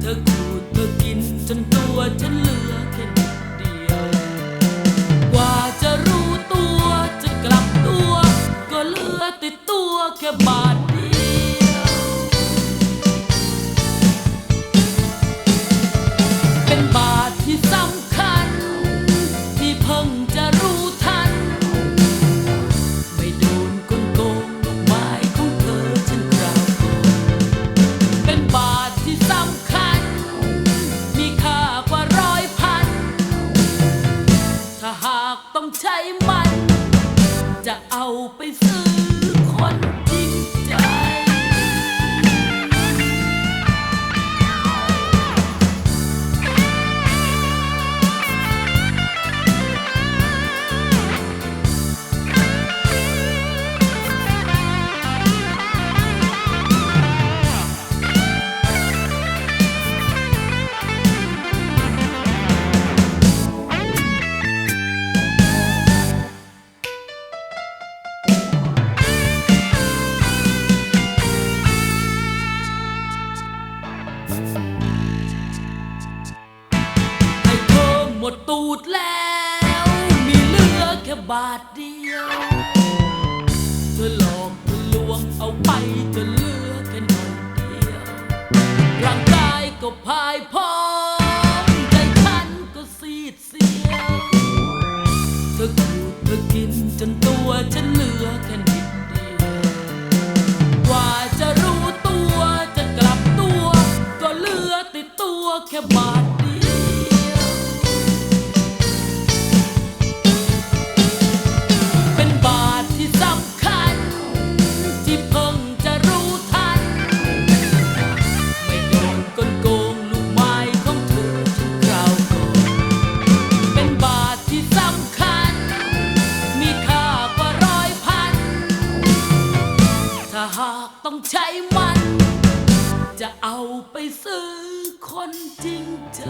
เธอขูดเธอกินจนตัวฉันเหลือแค่นิดเดียว กว่าจะรู้ตัวจะกลับตัว ก็เหลือติดตัวแค่บา Bây หมดตูดแล้ว มีเหลือแค่บาทเดียว เธอหลอกเธอลวงเอาไปจนเหลือแค่หน่อยเดียว ร่างกายก็พายพอากต้องใช้มัน จะเอาไปซื้อคนจริงใจ